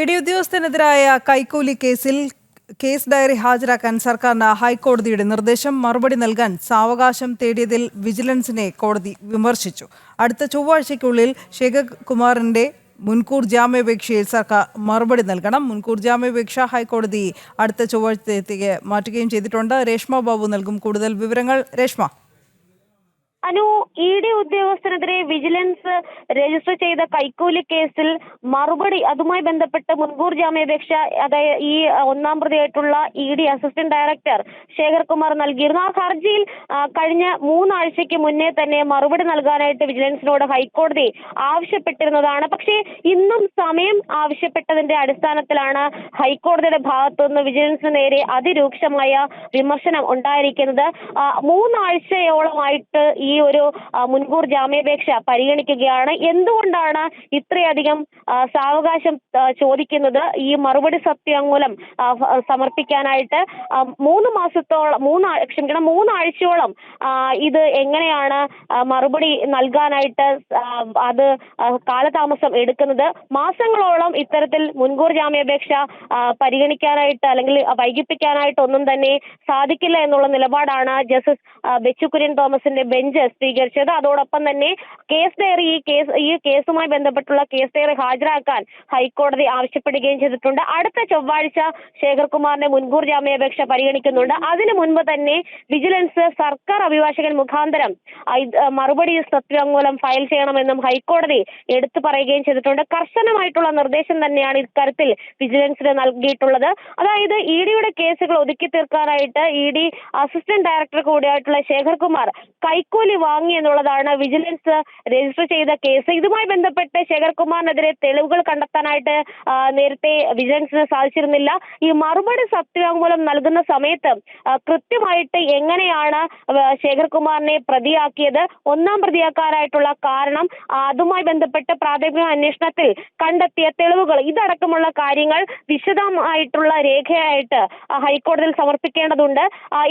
E D ഉദ്യോഗസ്ഥനെതിരായ കൈക്കൂലി കേസിൽ case diary ഹാജരാക്കാൻ സർക്കാരിന് ഹൈക്കോടതിയുടെ നിർദ്ദേശം മറുപടി നൽകാൻ സാവകാശം തേടിയതിൽ വിജിലൻസിനെ കോടതി വിമർശിച്ചു. അടുത്ത ചൊവ്വാഴ്ചയ്ക്കുള്ളിൽ ശേഖർ കുമാറിന്റെ മുൻകൂർ ജാമ്യാപേക്ഷയിൽ സർക്കാർ മറുപടി നൽകണം. മുൻകൂർ ജാമ്യാപേക്ഷ ഹൈക്കോടതി അടുത്ത ചൊവ്വാഴ്ചത്തേക്ക് മാറ്റുകയും ചെയ്തിട്ടുണ്ട്. രേഷ്മ ബാബു നൽകും കൂടുതൽ വിവരങ്ങൾ. രേഷ്മ. അനു ഇ ഡി ഉദ്യോഗസ്ഥനെതിരെ വിജിലൻസ് രജിസ്റ്റർ ചെയ്ത കൈക്കൂലി കേസിൽ മറുപടി അതുമായി ബന്ധപ്പെട്ട് മുൻകൂർ ജാമ്യാപേക്ഷ അതായത് ഈ ഒന്നാം പ്രതിയായിട്ടുള്ള E D assistant director Shekhar Kumar നൽകിയിരുന്നു. ആ ഹർജിയിൽ കഴിഞ്ഞ മൂന്നാഴ്ചയ്ക്ക് മുന്നേ തന്നെ മറുപടി നൽകാനായിട്ട് വിജിലൻസിനോട് ഹൈക്കോടതി ആവശ്യപ്പെട്ടിരുന്നതാണ്. പക്ഷേ ഇന്നും സമയം ആവശ്യപ്പെട്ടതിന്റെ അടിസ്ഥാനത്തിലാണ് ഹൈക്കോടതിയുടെ ഭാഗത്തുനിന്ന് വിജിലൻസിന് നേരെ അതിരൂക്ഷമായ വിമർശനം ഉണ്ടായിരിക്കുന്നത്. മൂന്നാഴ്ചയോളമായിട്ട് ഈ ഒരു ആ, മുൻകൂർ ജാമ്യാപേക്ഷ പരിഗണിക്കുകയാണ്. എന്തുകൊണ്ടാണ് ഇത്രയധികം സാവകാശം ചോദിക്കുന്നത്? ഈ മറുപടി സത്യമൂലം സമർപ്പിക്കാനായിട്ട് മൂന്ന് മാസത്തോളം മൂന്ന് ക്ഷമിക്കണം മൂന്നാഴ്ചയോളം ഇത് എങ്ങനെയാണ് മറുപടി നൽകാനായിട്ട് അത് കാലതാമസം എടുക്കുന്നത്? മാസങ്ങളോളം ഇത്തരത്തിൽ മുൻകൂർ ജാമ്യാപേക്ഷ പരിഗണിക്കാനായിട്ട് അല്ലെങ്കിൽ വൈകിപ്പിക്കാനായിട്ട് ഒന്നും തന്നെ സാധിക്കില്ല എന്നുള്ള നിലപാടാണ് ജസ്റ്റിസ് ബെച്ചുകുര്യൻ ബെച്ചു കുര്യൻ തോമസിന്റെ ബെഞ്ച് സ്വീകരിച്ചത് അതോടൊപ്പം തന്നെ കേസ് ഡയറി ഈ കേസ് ഈ കേസുമായി ബന്ധപ്പെട്ടുള്ള കേസ് ഡയറി ഹാജരാക്കാൻ ഹൈക്കോടതി ആവശ്യപ്പെടുകയും ചെയ്തിട്ടുണ്ട്. അടുത്ത ചൊവ്വാഴ്ച ശേഖർ കുമാറിന്റെ മുൻകൂർ ജാമ്യാപേക്ഷ പരിഗണിക്കുന്നുണ്ട്. അതിനു മുൻപ് തന്നെ വിജിലൻസ് സർക്കാർ അഭിഭാഷകൻ മുഖാന്തരം മറുപടി സത്യവാങ്മൂലം ഫയൽ ചെയ്യണമെന്നും ഹൈക്കോടതി എടുത്തു പറയുകയും ചെയ്തിട്ടുണ്ട്. കർശനമായിട്ടുള്ള നിർദ്ദേശം തന്നെയാണ് ഇക്കാര്യത്തിൽ വിജിലൻസിന് നൽകിയിട്ടുള്ളത്. അതായത് ഇ ഡിയുടെ കേസുകൾ ഒതുക്കി തീർക്കാനായിട്ട് ഇ ഡി അസിസ്റ്റന്റ് ഡയറക്ടർ കൂടിയായിട്ടുള്ള ശേഖർ കുമാർ കൈക്കൂലി വാങ്ങി എന്നുള്ളതാണ് വിജിലൻസ് രജിസ്റ്റർ ചെയ്ത കേസ്. ഇതുമായി ബന്ധപ്പെട്ട് ശേഖർകുമാറിനെതിരെ തെളിവുകൾ കണ്ടെത്താനായിട്ട് നേരത്തെ വിജിലൻസിന് സാധിച്ചിരുന്നില്ല. ഈ മറുപടി സത്യവാങ്മൂലം നൽകുന്ന സമയത്ത് കൃത്യമായിട്ട് എങ്ങനെയാണ് ശേഖർകുമാറിനെ ശേഖർ കുമാറിനെ പ്രതിയാക്കിയത് ഒന്നാം പ്രതിയാക്കാനായിട്ടുള്ള കാരണം അതുമായി ബന്ധപ്പെട്ട് പ്രാഥമിക അന്വേഷണത്തിൽ കണ്ടെത്തിയ തെളിവുകൾ. ഇതടക്കമുള്ള കാര്യങ്ങൾ വിശദമായിട്ടുള്ള രേഖയായിട്ട് ഹൈക്കോടതിയിൽ സമർപ്പിക്കേണ്ടതുണ്ട്.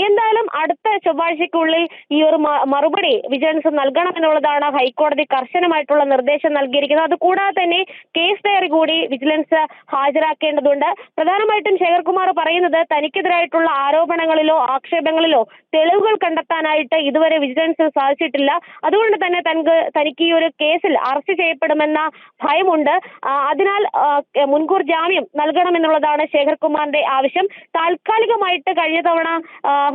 എന്തായാലും അടുത്ത ചൊവ്വാഴ്ചക്കുള്ളിൽ ഈ ഒരു മ- മറുപടി വിജിലൻസ് നൽകണമെന്നുള്ളതാണ് ഹൈക്കോടതി കർശനമായിട്ടുള്ള നിർദ്ദേശം നൽകിയിരിക്കുന്നത്. അതുകൂടാതെ തന്നെ കേസ് ഡയറി കൂടി വിജിലൻസ് ഹാജരാക്കേണ്ടതുണ്ട്. പ്രധാനമായിട്ടും ശേഖർകുമാർ പറയുന്നത് തനിക്കെതിരായിട്ടുള്ള ആരോപണങ്ങളിലോ ആക്ഷേപങ്ങളിലോ തെളിവുകൾ കണ്ടെത്താനായിട്ട് ഇതുവരെ വിജിലൻസ് സാധിച്ചിട്ടില്ല. അതുകൊണ്ട് തന്നെ തനിക്ക് തനിക്ക് ഈ ഒരു കേസിൽ അറസ്റ്റ് ചെയ്യപ്പെടുമെന്ന ഭയമുണ്ട്. അതിനാൽ മുൻകൂർ ജാമ്യം നൽകണമെന്നുള്ളതാണ് ശേഖർ കുമാറിന്റെ ആവശ്യം. താൽക്കാലികമായിട്ട് കഴിഞ്ഞ തവണ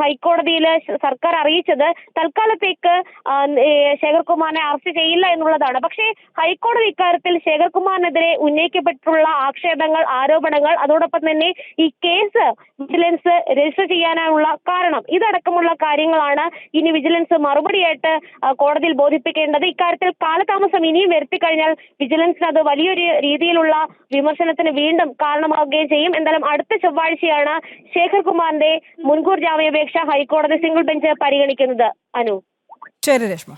ഹൈക്കോടതിയിൽ സർക്കാർ അറിയിച്ചത് തൽക്കാലത്തേക്ക് ആ, ഏ, ശേഖർ കുമാറിനെ അറസ്റ്റ് ചെയ്യില്ല എന്നുള്ളതാണ്. പക്ഷേ ഹൈക്കോടതി ഇക്കാര്യത്തിൽ ശേഖർ കുമാറിനെതിരെ ഉന്നയിക്കപ്പെട്ടിട്ടുള്ള ആക്ഷേപങ്ങൾ ആരോപണങ്ങൾ അതോടൊപ്പം തന്നെ ഈ കേസ് വിജിലൻസ് രജിസ്റ്റർ ചെയ്യാനുള്ള കാരണം ഇതടക്കമുള്ള കാര്യങ്ങളാണ് ഇനി വിജിലൻസ് മറുപടിയായിട്ട് കോടതിയിൽ ബോധിപ്പിക്കേണ്ടത്. ഇക്കാര്യത്തിൽ കാലതാമസം ഇനിയും വരുത്തി കഴിഞ്ഞാൽ വിജിലൻസിന് അത് വലിയൊരു രീതിയിലുള്ള വിമർശനത്തിന് വീണ്ടും കാരണമാവുകയും ചെയ്യും. എന്തായാലും അടുത്ത ചൊവ്വാഴ്ചയാണ് ശേഖർ കുമാറിന്റെ മുൻകൂർ ജാമ്യാപേക്ഷ ഹൈക്കോടതി സിംഗിൾ ബെഞ്ച് പരിഗണിക്കുന്നത്. അനു. ശരി രേഷ്മ